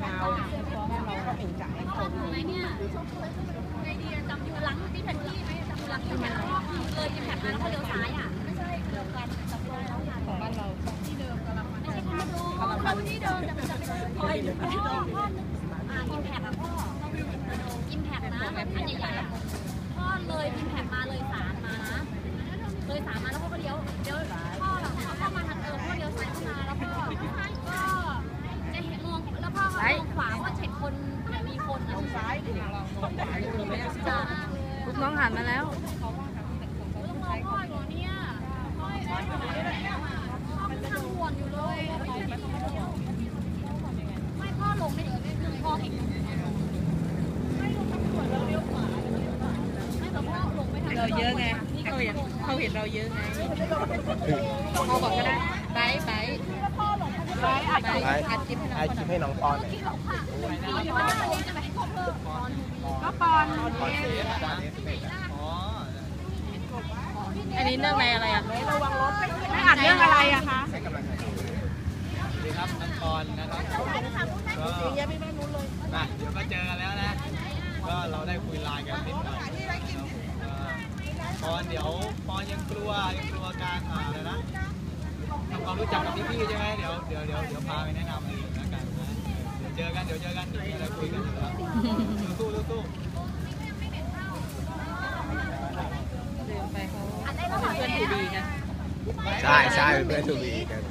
เดาแล้วเราก็เป็นจ่าไหมเนี่ยไอเดียจำยูรังที่แพ็นที่ไหมจำยูรังที่แถบเลยจะแถบนั้นเขาเลี้ยวซ้ายอะไม่ใช่เดียวกันจำยูรังของบ้านเราที่เดิมกำลังไม่ใช่คนรู้เขาที่เดิมจะเป็นจะเป็นพ่อพ่อพ่ออ่าอินแพคอะพ่ออินแพคนะแบบอันใหญ่ๆพ่อเลยอินแพคมาเลยสารมานะเลยสารมาแล้วเขาก็เลี้ยวเลี้ยวพ่อหลังเขาเข้ามาทางเดิมพ่อเลี้ยวซ้าย ลูกน้องหันมาแล้วต้องรอพ่ออยู่เนี่ยพ่อพ่ออยู่ไหนเนี่ยพ่อมันทางห่วงอยู่เลยไม่พ่อลงไม่ถึงพ่อเห็นไม่ลงทางด่วนแล้วเลี้ยวขวาไม่แต่พ่อลงไม่ทันเราเยอะไงเขาเห็นเขาเห็นเราเยอะไงพ่อบอกก็ได้ไบร์ทไบร์ทไบร์ทอัดคลิปอัดคลิปให้น้องไอคลิปให้น้องปอนหน่อย อนปอนเสียนะอันนี้เรื่องอะไรอะไรอะระวังรถไม่อ่านเรื่องอะไรอะคะให้กำลังใจสวัสดีครับน้องปอนนะครับก็มาเดี๋ยวก็เจอกันแล้วนะ ก็เราได้คุยไลน์กันนิดหน่อยเอ่อปอนเดี๋ยวปอนยังกลัวยังกลัวการอ่าอะไรนะทำความรู้จักกับพี่ๆใช่ไหมเดี๋ยวเดี๋ยวเดี๋ยวเดี๋ยวพาไปแนะนำอีกแล้วกันนะเดี๋ยวเจอกันเดี๋ยวเจอกันเดี๋ยวจะได้คุยกัน ใช่ใช่เพื่อนทูบีกัน